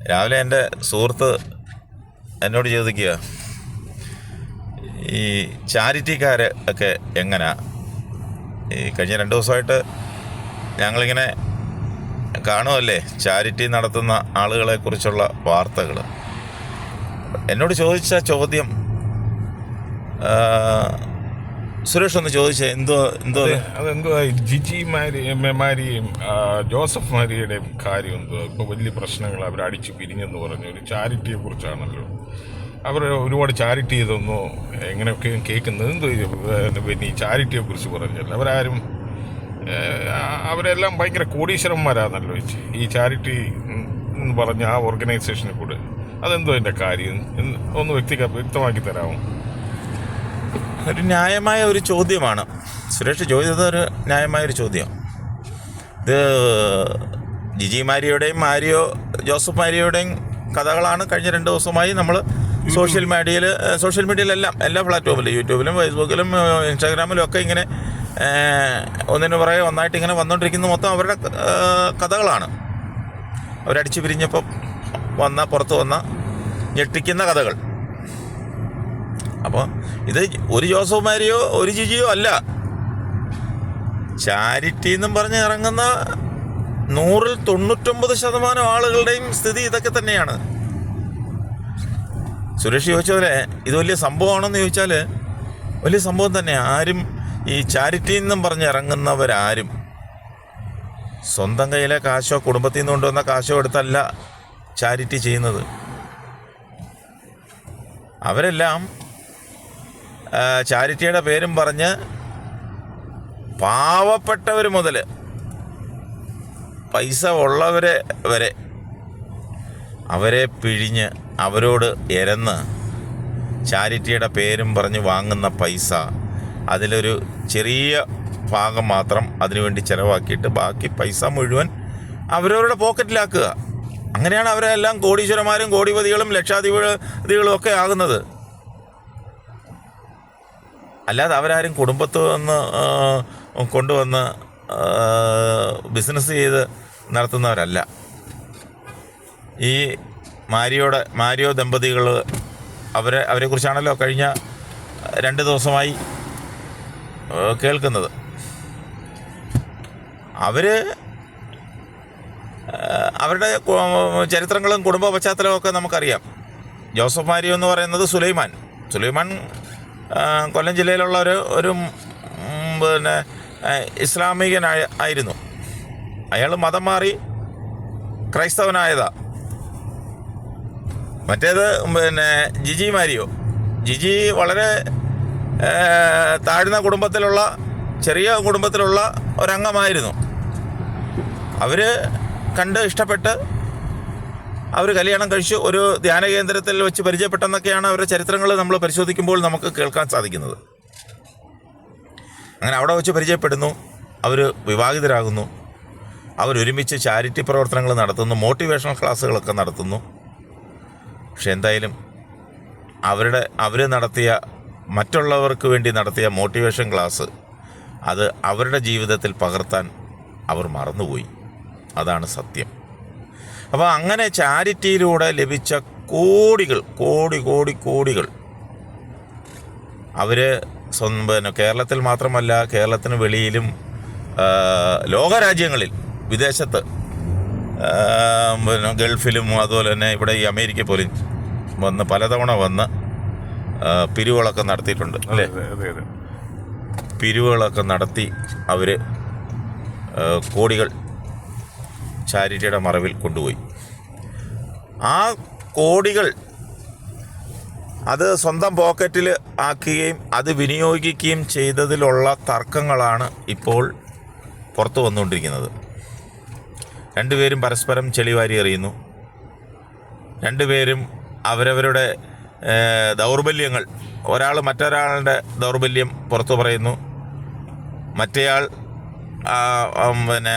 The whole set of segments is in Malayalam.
രാവിലെ എന്റെ സുഹൃത്ത് എന്നോട് ചോദിക്കുക ഈ ചാരിറ്റിക്കാർ ഒക്കെ എങ്ങനാ? ഈ കഴിഞ്ഞ രണ്ട് ദിവസമായിട്ട് ഞങ്ങളിങ്ങനെ കാണുമല്ലേ ചാരിറ്റി നടത്തുന്ന ആളുകളെക്കുറിച്ചുള്ള വാർത്തകൾ എന്നോട് ചോദിച്ച ചോദ്യം സുരേഷ് ഒന്ന് ചോദിച്ചേ എന്തോ എന്തോ അതെന്തോ ജിജി മാരി എം മാരിയും ജോസഫ് മാരിയുടെയും കാര്യം എന്തോ? ഇപ്പോൾ വലിയ പ്രശ്നങ്ങൾ അവർ അടിച്ചു പിരിഞ്ഞെന്ന് പറഞ്ഞു ഒരു ചാരിറ്റിയെ കുറിച്ചാണല്ലോ. അവർ ഒരുപാട് ചാരിറ്റി ചെയ്തൊന്നു എങ്ങനെയൊക്കെ കേൾക്കുന്നത്? എന്തോ പിന്നെ ഈ ചാരിറ്റിയെ കുറിച്ച് പറഞ്ഞല്ലോ. അവരാരും അവരെല്ലാം ഭയങ്കര കോടീശ്വരന്മാരാണല്ലോ. ഈ ചാരിറ്റി എന്ന് പറഞ്ഞ ആ ഓർഗനൈസേഷനെ കൂടെ അതെന്തോ എന്റെ കാര്യം? ഒന്ന് വ്യക്തിക വ്യക്തമാക്കി തരാമോ? ഒരു ന്യായമായ ഒരു ചോദ്യമാണ്. സുരേഷ് ചോദിച്ചത് ഒരു ന്യായമായ ഒരു ചോദ്യം. ഇത് ജിജി മാരിയുടെയും മാരിയോ ജോസഫ് മാരിയുടെയും കഥകളാണ് കഴിഞ്ഞ രണ്ട് ദിവസമായി നമ്മൾ സോഷ്യൽ മീഡിയയിൽ സോഷ്യൽ മീഡിയയിലെല്ലാം എല്ലാ പ്ലാറ്റ്ഫോമിലും യൂട്യൂബിലും ഫേസ്ബുക്കിലും ഇൻസ്റ്റാഗ്രാമിലും ഒക്കെ ഇങ്ങനെ ഒന്നിനു പുറകെ ഒന്നായിട്ട് ഇങ്ങനെ വന്നുകൊണ്ടിരിക്കുന്ന മൊത്തം അവരുടെ കഥകളാണ്. അവരടിച്ചു പിരിഞ്ഞപ്പം വന്ന പുറത്ത് വന്ന ഞെട്ടിക്കുന്ന കഥകൾ. അപ്പോൾ ഇത് ഒരു ജോസഫ് മാരിയോ ഒരു ജിജിയോ അല്ല. ചാരിറ്റി എന്നും പറഞ്ഞ് ഇറങ്ങുന്ന നൂറിൽ തൊണ്ണൂറ്റൊമ്പത് ശതമാനം ആളുകളുടെയും സ്ഥിതി ഇതൊക്കെ തന്നെയാണ്. സുരേഷ് ചോദിച്ച പോലെ ഇത് വലിയ സംഭവമാണെന്ന് ചോദിച്ചാൽ വലിയ സംഭവം തന്നെ. ആരും ഈ ചാരിറ്റി എന്നും പറഞ്ഞ് ഇറങ്ങുന്നവരാരും സ്വന്തം കയ്യിലെ കാശോ കുടുംബത്തിൽ നിന്ന് കൊണ്ടുവന്ന കാശോ എടുത്തല്ല ചാരിറ്റി ചെയ്യുന്നത്. അവരെല്ലാം ചാരിറ്റിയുടെ പേരും പറഞ്ഞ് പാവപ്പെട്ടവർ മുതൽ പൈസ ഉള്ളവരെ വരെ അവരെ പിഴിഞ്ഞ് അവരോട് എരന്ന് ചാരിറ്റിയുടെ പേരും പറഞ്ഞ് വാങ്ങുന്ന പൈസ അതിലൊരു ചെറിയ ഭാഗം മാത്രം അതിനുവേണ്ടി ചിലവാക്കിയിട്ട് ബാക്കി പൈസ മുഴുവൻ അവരവരുടെ പോക്കറ്റിലാക്കുക. അങ്ങനെയാണ് അവരെല്ലാം കോടീശ്വരന്മാരും കോടിപതികളും ലക്ഷാധിപതികളും ഒക്കെ ആകുന്നത്. അല്ലാതെ അവരാരും കുടുംബത്തു നിന്ന് കൊണ്ടുവന്ന് ബിസിനസ് ചെയ്ത് നടത്തുന്നവരല്ല. ഈ മാരിയോടെ മാരിയോ ദമ്പതികൾ അവരെ അവരെക്കുറിച്ചാണല്ലോ കഴിഞ്ഞ രണ്ട് ദിവസമായി കേൾക്കുന്നത്. അവർ അവരുടെ ചരിത്രങ്ങളും കുടുംബ പശ്ചാത്തലവും ഒക്കെ നമുക്കറിയാം. ജോസഫ് മാരിയോ എന്ന് പറയുന്നത് സുലൈമാൻ. സുലൈമാൻ കൊല്ലം ജില്ലയിലുള്ള ഒരു ഒരു പിന്നെ ഇസ്ലാമികനായ ആയിരുന്നു. അയാൾ മതം മാറി ക്രൈസ്തവനായതാ. മറ്റേത് പിന്നെ ജിജി മാരിയോ. ജിജി വളരെ താഴ്ന്ന കുടുംബത്തിലുള്ള ചെറിയ കുടുംബത്തിലുള്ള ഒരംഗമായിരുന്നു. അവർ കണ്ട് ഇഷ്ടപ്പെട്ട് അവർ കല്യാണം കഴിച്ച് ഒരു ധ്യാന കേന്ദ്രത്തിൽ വെച്ച് പരിചയപ്പെട്ടെന്നൊക്കെയാണ് അവരുടെ ചരിത്രങ്ങൾ നമ്മൾ പരിശോധിക്കുമ്പോൾ നമുക്ക് കേൾക്കാൻ സാധിക്കുന്നത്. അങ്ങനെ അവിടെ വെച്ച് പരിചയപ്പെടുന്നു. അവർ വിവാഹിതരാകുന്നു. അവരൊരുമിച്ച് ചാരിറ്റി പ്രവർത്തനങ്ങൾ നടത്തുന്നു. മോട്ടിവേഷണൽ ക്ലാസ്സുകളൊക്കെ നടത്തുന്നു. പക്ഷെ എന്തായാലും അവരുടെ അവർ നടത്തിയ മറ്റുള്ളവർക്ക് വേണ്ടി നടത്തിയ മോട്ടിവേഷൻ ക്ലാസ് അത് അവരുടെ ജീവിതത്തിൽ പകർത്താൻ അവർ മറന്നുപോയി. അതാണ് സത്യം. അപ്പോൾ അങ്ങനെ ചാരിറ്റിയിലൂടെ ലഭിച്ച കോടികൾ കോടി കോടി കോടികൾ. അവർ സ്വന്തം പിന്നെ കേരളത്തിൽ മാത്രമല്ല കേരളത്തിന് വെളിയിലും ലോകരാജ്യങ്ങളിൽ വിദേശത്ത് പിന്നെ ഗൾഫിലും അതുപോലെ തന്നെ ഇവിടെ ഈ അമേരിക്ക പോലും വന്ന് പലതവണ വന്ന് പിരിവുകളൊക്കെ നടത്തിയിട്ടുണ്ട് അല്ലേ? പിരിവുകളൊക്കെ നടത്തി അവർ കോടികൾ ചാരിറ്റിയുടെ മറവിൽ കൊണ്ടുപോയി. ആ കോടികൾ അത് സ്വന്തം പോക്കറ്റിൽ ആക്കുകയും അത് വിനിയോഗിക്കുകയും ചെയ്തതിലുള്ള തർക്കങ്ങളാണ് ഇപ്പോൾ പുറത്തു വന്നുകൊണ്ടിരിക്കുന്നത്. രണ്ടുപേരും പരസ്പരം ചെളിവാരി എറിയുന്നു. രണ്ടുപേരും അവരവരുടെ ദൗർബല്യങ്ങൾ ഒരാൾ മറ്റൊരാളുടെ ദൗർബല്യം പുറത്തു പറയുന്നു. മറ്റേയാൾ പിന്നെ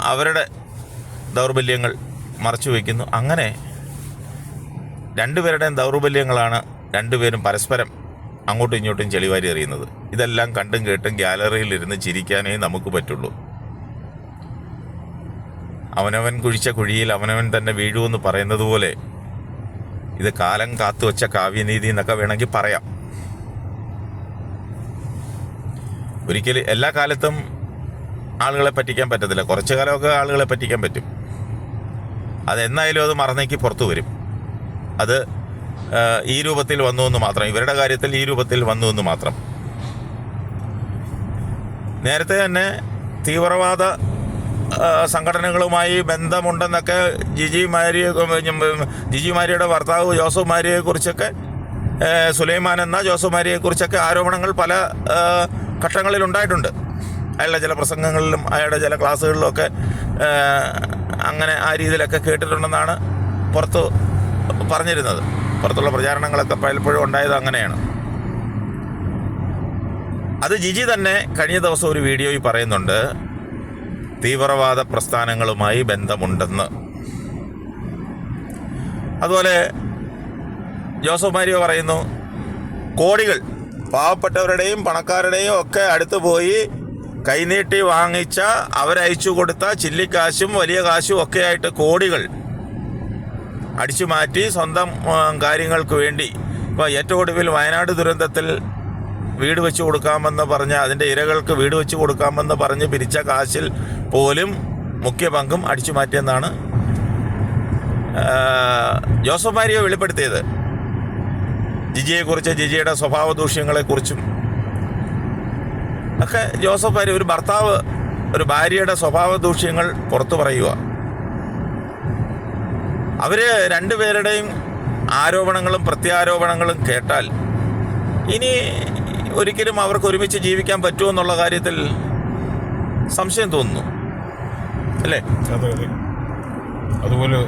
അവരുടെ ദൗർബല്യങ്ങൾ മറച്ചു വയ്ക്കുന്നു. അങ്ങനെ രണ്ടുപേരുടെയും ദൗർബല്യങ്ങളാണ് രണ്ടുപേരും പരസ്പരം അങ്ങോട്ടും ഇങ്ങോട്ടും ചെളിവാരി എറിയുന്നത്. ഇതെല്ലാം കണ്ടും കേട്ടും ഗ്യാലറിയിൽ ഇരുന്ന് ചിരിക്കാനേ നമുക്ക് പറ്റുള്ളൂ. അവനവൻ കുഴിച്ച കുഴിയിൽ അവനവൻ തന്നെ വീഴുമെന്ന് പറയുന്നത് പോലെ ഇത് കാലം കാത്തുവച്ച കാവ്യനീതി എന്നൊക്കെ വേണമെങ്കിൽ പറയാം. ഒരിക്കലും എല്ലാ കാലത്തും ആളുകളെ പറ്റിക്കാൻ പറ്റത്തില്ല. കുറച്ചു കാലമൊക്കെ ആളുകളെ പറ്റിക്കാൻ പറ്റും. അതെന്നായാലും അത് മറന്നേക്ക് പുറത്തു വരും. അത് ഈ രൂപത്തിൽ വന്നു എന്ന് മാത്രം ഇവരുടെ കാര്യത്തിൽ ഈ രൂപത്തിൽ വന്നു എന്ന് മാത്രം. നേരത്തെ തന്നെ തീവ്രവാദ സംഘടനകളുമായി ബന്ധമുണ്ടെന്നൊക്കെ ജിജി മാരിയെ ജിജി മാരിയുടെ ഭർത്താവ് ജോസഫ് മാരിയെ കുറിച്ചൊക്കെ സുലൈമാൻ എന്ന ജോസഫ് മാരിയെ കുറിച്ചൊക്കെ ആരോപണങ്ങൾ പല ഘട്ടങ്ങളിൽ ഉണ്ടായിട്ടുണ്ട് അയാളുടെ ചില പ്രസംഗങ്ങളിലും അയാളുടെ ചില ക്ലാസ്സുകളിലും ഒക്കെ അങ്ങനെ ആ രീതിയിലൊക്കെ കേട്ടിട്ടുണ്ടെന്നാണ് പുറത്ത് പറഞ്ഞിരുന്നത്. പുറത്തുള്ള പ്രചാരണങ്ങളൊക്കെ പലപ്പോഴും ഉണ്ടായത് അങ്ങനെയാണ്. അത് ജിജി തന്നെ കഴിഞ്ഞ ദിവസം ഒരു വീഡിയോയിൽ പറയുന്നുണ്ട് തീവ്രവാദ പ്രസ്ഥാനങ്ങളുമായി ബന്ധമുണ്ടെന്ന്. അതുപോലെ ജോസഫ് മാരിയോ പറയുന്നു കോടികൾ പാവപ്പെട്ടവരുടെയും പണക്കാരുടെയും ഒക്കെ അടുത്ത് പോയി കൈനീട്ടി വാങ്ങിച്ച അവരയച്ചു കൊടുത്ത ചില്ലിക്കാശും വലിയ കാശും ഒക്കെ ആയിട്ട് കോടികൾ അടിച്ചു മാറ്റി സ്വന്തം കാര്യങ്ങൾക്ക് വേണ്ടി. ഇപ്പോൾ ഏറ്റവും ഒടുവിൽ വയനാട് ദുരന്തത്തിൽ വീട് വെച്ച് കൊടുക്കാമെന്ന് പറഞ്ഞ് അതിന്റെ ഇരകൾക്ക് വീട് വെച്ച് കൊടുക്കാമെന്ന് പറഞ്ഞ് പിരിച്ച കാശിൽ പോലും മുഖ്യ പങ്കും അടിച്ചു മാറ്റിയെന്നാണ് ജോസഫ് മാരിയോ വെളിപ്പെടുത്തിയത്. ജിജിയെക്കുറിച്ച് ജിജിയുടെ സ്വഭാവ ദൂഷ്യങ്ങളെക്കുറിച്ചും ഒക്കെ ജോസഫ് ഭാര്യ ഒരു ഭർത്താവ് ഒരു ഭാര്യയുടെ സ്വഭാവ ദൂഷ്യങ്ങൾ പുറത്തു പറയുക. അവർ രണ്ടുപേരുടെയും ആരോപണങ്ങളും പ്രത്യാരോപണങ്ങളും കേട്ടാൽ ഇനി ഒരിക്കലും അവർക്ക് ഒരുമിച്ച് ജീവിക്കാൻ പറ്റുമോ എന്നുള്ള കാര്യത്തിൽ സംശയം തോന്നുന്നു. അല്ലേ? അതെ അതെ. അതുപോലെ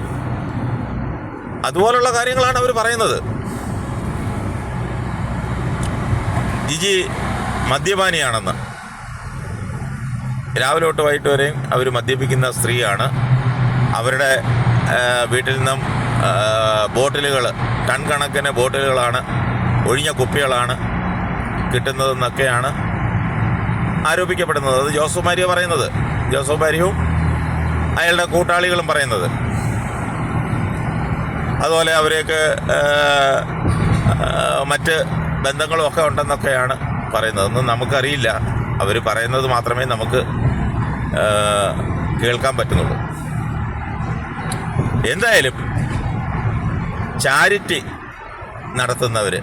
അതുപോലുള്ള കാര്യങ്ങളാണ് അവർ പറയുന്നത്. ജിജി മദ്യപാനിയാണെന്ന്. രാവിലെ തൊട്ട് വൈകിട്ട് വരെയും അവർ മദ്യപിക്കുന്ന സ്ത്രീയാണ്. അവരുടെ വീട്ടിൽ നിന്നും ബോട്ടിലുകൾ ടൺ കണക്കിന് ബോട്ടിലുകളാണ് ഒഴിഞ്ഞ കുപ്പികളാണ് കിട്ടുന്നതെന്നൊക്കെയാണ് ആരോപിക്കപ്പെടുന്നത്. അത് ജോസഫ് മാരിയ പറയുന്നത്. ജോസഫ് അയാളുടെ കൂട്ടാളികളും പറയുന്നത്. അതുപോലെ അവരെയൊക്കെ മറ്റ് ബന്ധങ്ങളും ഒക്കെ ഉണ്ടെന്നൊക്കെയാണ് പറയുന്നത് ഒന്നും നമുക്കറിയില്ല. അവർ പറയുന്നത് മാത്രമേ നമുക്ക് കേൾക്കാൻ പറ്റുന്നുള്ളൂ. എന്തായാലും ചാരിറ്റി നടത്തുന്നവർ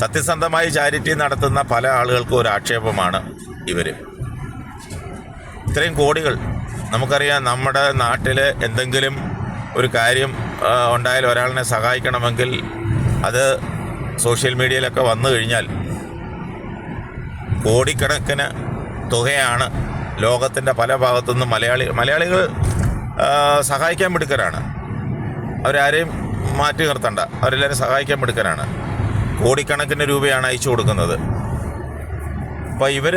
സത്യസന്ധമായി ചാരിറ്റി നടത്തുന്ന പല ആളുകൾക്കും ഒരു ആക്ഷേപമാണ് ഇവർ ഇത്രയും കോടികൾ നമുക്കറിയാം നമ്മുടെ നാട്ടിൽ എന്തെങ്കിലും ഒരു കാര്യം ഉണ്ടായാൽ ഒരാളിനെ സഹായിക്കണമെങ്കിൽ അത് സോഷ്യൽ മീഡിയയിലൊക്കെ വന്നു കഴിഞ്ഞാൽ കോടിക്കണക്കിന് തുകയാണ് ലോകത്തിന്റെ പല ഭാഗത്തുനിന്നും മലയാളി മലയാളികൾ സഹായിക്കാൻ മിടുക്കരാണ്. അവരാരെയും മാറ്റി നിർത്തണ്ട. അവരെല്ലാവരും സഹായിക്കാൻ മിടുക്കരാണ്. കോടിക്കണക്കിന് രൂപയാണ് അയച്ചു കൊടുക്കുന്നത്. അപ്പോൾ ഇവർ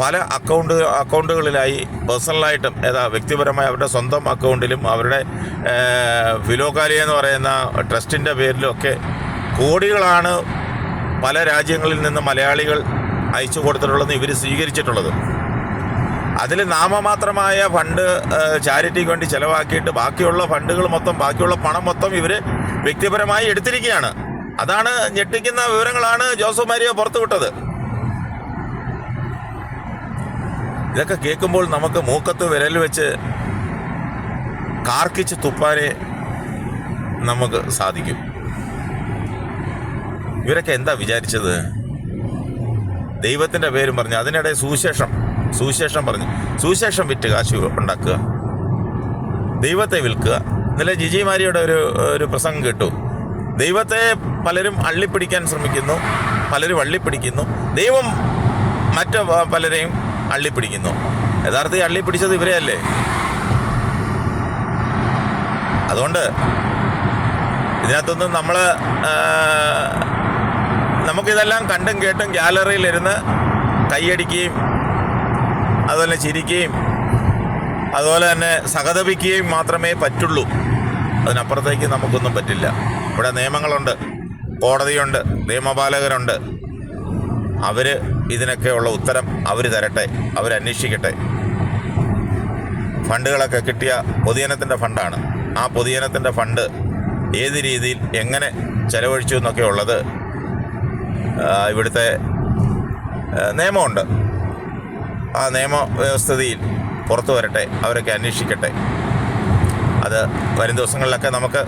പല അക്കൗണ്ട് അക്കൗണ്ടുകളിലായി പേഴ്സണലായിട്ടും ഏതാ വ്യക്തിപരമായി അവരുടെ സ്വന്തം അക്കൗണ്ടിലും അവരുടെ ഫിലോകാലിയ എന്ന് പറയുന്ന ട്രസ്റ്റിന്റെ പേരിലുമൊക്കെ കോടികളാണ് പല രാജ്യങ്ങളിൽ നിന്ന് മലയാളികൾ അയച്ചു കൊടുത്തിട്ടുള്ളതെന്ന് ഇവർ സ്വീകരിച്ചിട്ടുള്ളത്. അതിൽ നാമമാത്രമായ ഫണ്ട് ചാരിറ്റിക്ക് വേണ്ടി ചിലവാക്കിയിട്ട് ബാക്കിയുള്ള ഫണ്ടുകൾ മൊത്തം ബാക്കിയുള്ള പണം മൊത്തം ഇവർ വ്യക്തിപരമായി എടുത്തിരിക്കുകയാണ്. അതാണ് ഞെട്ടിക്കുന്ന വിവരങ്ങളാണ് ജോസഫ് മാരിയ പുറത്തുവിട്ടത്. ഇതൊക്കെ കേൾക്കുമ്പോൾ നമുക്ക് മൂക്കത്ത് വിരൽ വെച്ച് കാർക്കിച്ച് തുപ്പാനെ നമുക്ക് സാധിക്കും. ഇവരൊക്കെ എന്താ വിചാരിച്ചത്? ദൈവത്തിന്റെ പേരും പറഞ്ഞു അതിനിടെ സുവിശേഷം സുവിശേഷം പറഞ്ഞു. സുവിശേഷം വിറ്റ് കാശ് ഉണ്ടാക്കുക. ദൈവത്തെ വിൽക്കുക. ഇന്നലെ ജിജി മാരിയുടെ ഒരു ഒരു പ്രസംഗം കേട്ടു. ദൈവത്തെ പലരും അള്ളിപ്പിടിക്കാൻ ശ്രമിക്കുന്നു പലരും അള്ളിപ്പിടിക്കുന്നു. ദൈവം മറ്റ് പലരെയും അള്ളിപ്പിടിക്കുന്നു. യഥാർത്ഥത്തിൽ അള്ളിപ്പിടിച്ചത് ഇവരെയല്ലേ? അതുകൊണ്ട് ഇതിനകത്തൊന്നും നമ്മൾ നമുക്കിതെല്ലാം കണ്ടും കേട്ടും ഗ്യാലറിയിലിരുന്ന് കൈയടിക്കുകയും അതുപോലെ ചിരിക്കുകയും അതുപോലെ തന്നെ സഹതപിക്കുകയും മാത്രമേ പറ്റുള്ളൂ. അതിനപ്പുറത്തേക്ക് നമുക്കൊന്നും പറ്റില്ല. ഇവിടെ നിയമങ്ങളുണ്ട് കോടതിയുണ്ട് നിയമപാലകരുണ്ട്. അവർ ഇതിനൊക്കെയുള്ള ഉത്തരം അവർ തരട്ടെ അവരന്വേഷിക്കട്ടെ ഫണ്ടുകളൊക്കെ കിട്ടിയ പൊതുജനത്തിന്റെ ഫണ്ടാണ്. ആ പൊതുജനത്തിന്റെ ഫണ്ട് ഏത് രീതിയിൽ എങ്ങനെ ചെലവഴിച്ചു എന്നൊക്കെ ഉള്ളത് ആ, ഇവിടുത്തെ നിയമമുണ്ട്. ആ നിയമ വ്യവസ്ഥതയിൽ പുറത്തു വരട്ടെ അവരൊക്കെ അന്വേഷിക്കട്ടെ. അത് വരും ദിവസങ്ങളിലൊക്കെ നമുക്ക്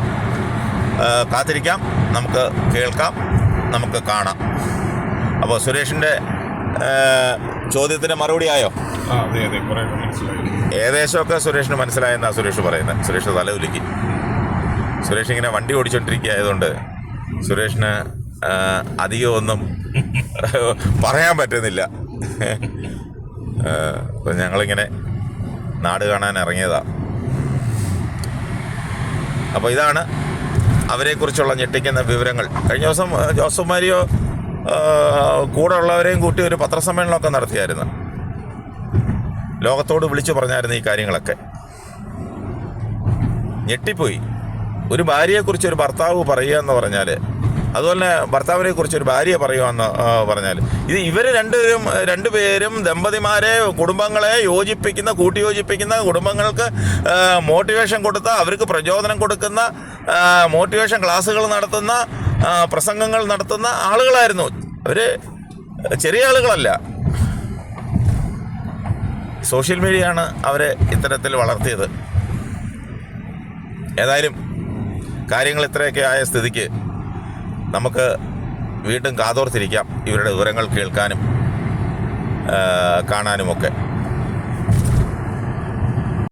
കാത്തിരിക്കാം നമുക്ക് കേൾക്കാം നമുക്ക് കാണാം. അപ്പോൾ സുരേഷിന്റെ ചോദ്യത്തിന്റെ ചോദ്യത്തിന് മറുപടി ആയോ? ഏകദേശമൊക്കെ സുരേഷിന് മനസ്സിലായെന്നാണ് സുരേഷ് പറയുന്നത് സുരേഷ് തല തലകുലുക്കി സുരേഷ് ഇങ്ങനെ വണ്ടി ഓടിച്ചോണ്ടിരിക്കുക ആയതുകൊണ്ട് സുരേഷിന് ആ, അധികം ഒന്നും പറയാൻ പറ്റുന്നില്ല. അപ്പം ഞങ്ങളിങ്ങനെ നാട് കാണാൻ ഇറങ്ങിയതാ. അപ്പോൾ ഇതാണ് അവരെക്കുറിച്ചുള്ള ഞെട്ടിക്കുന്ന വിവരങ്ങൾ. കഴിഞ്ഞ ദിവസം ജോസഫ് മാരിയോ കൂടെ ഉള്ളവരെയും കൂട്ടി ഒരു പത്രസമ്മേളനമൊക്കെ നടത്തിയായിരുന്നു. ലോകത്തോട് വിളിച്ചു പറഞ്ഞായിരുന്നു ഈ കാര്യങ്ങളൊക്കെ. ഞെട്ടിപ്പോയി. ഒരു ഭാര്യയെക്കുറിച്ച് ഒരു ഭർത്താവ് പറയുക എന്ന് പറഞ്ഞാൽ അതുപോലെ ഭർത്താവിനെ കുറിച്ച് ഒരു ഭാര്യ പറയുമെന്ന് പറഞ്ഞാൽ ഇത് ഇവർ രണ്ടുപേരും രണ്ടുപേരും ദമ്പതിമാരെ കുടുംബങ്ങളെ യോജിപ്പിക്കുന്ന കൂട്ടിയോജിപ്പിക്കുന്ന കുടുംബങ്ങൾക്ക് മോട്ടിവേഷൻ കൊടുത്ത അവർക്ക് പ്രചോദനം കൊടുക്കുന്ന മോട്ടിവേഷൻ ക്ലാസ്സുകൾ നടത്തുന്ന പ്രസംഗങ്ങൾ നടത്തുന്ന ആളുകളായിരുന്നു. അവർ ചെറിയ ആളുകളല്ല. സോഷ്യൽ മീഡിയയാണ് അവരെ ഇത്തരത്തിൽ വളർത്തിയത്. ഏതായാലും കാര്യങ്ങൾ ഇത്രയൊക്കെ ആയ സ്ഥിതിക്ക് നമുക്ക് വീണ്ടും കാതോർത്തിരിക്കാം ഇവരുടെ വിവരങ്ങൾ കേൾക്കാനും കാണാനുമൊക്കെ.